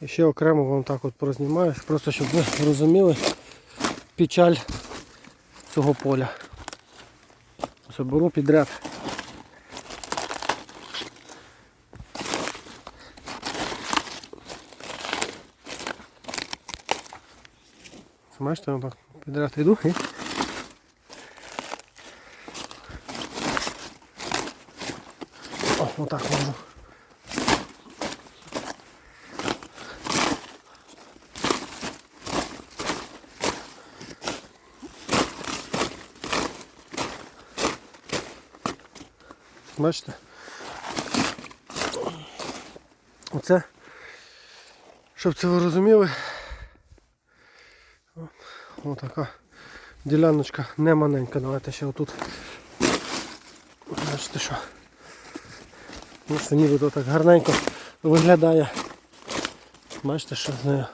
І ще окремо вам так от прознімаю, просто щоб ви розуміли печаль цього поля. Ось беру підряд. Бачите, я так підряд йду і О, отак можу. Бачите? Оце, щоб це ви розуміли, о, отака діляночка не маленька. Давайте ще отут. Бачите що? Бачите, нібито так гарненько виглядає. Бачите, що з нею.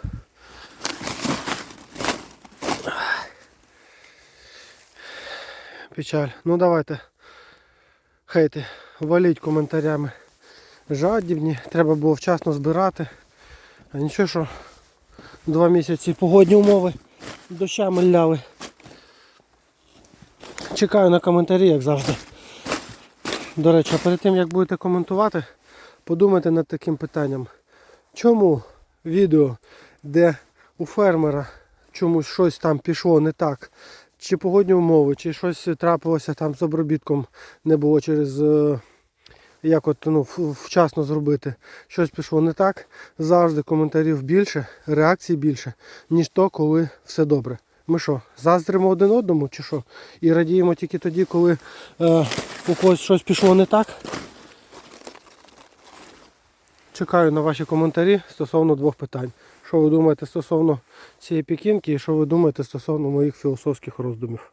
Печаль. Ну давайте. Хейти, валіть коментарями. Жадібні, треба було вчасно збирати. А нічого, що два місяці погодні умови дощами ляли. Чекаю на коментарі, як завжди. До речі, а перед тим як будете коментувати, подумайте над таким питанням. Чому відео, де у фермера чомусь щось там пішло не так, чи погодні умови, чи щось трапилося там з обробітком, не було через е, як от ну, вчасно зробити, щось пішло не так, завжди коментарів більше, реакцій більше, ніж то, коли все добре. Ми що, заздримо один одному чи що? І радіємо тільки тоді, коли е, у когось щось пішло не так. Чекаю на ваші коментарі стосовно двох питань. Що ви думаєте стосовно цієї пікінки і що ви думаєте стосовно моїх філософських роздумів.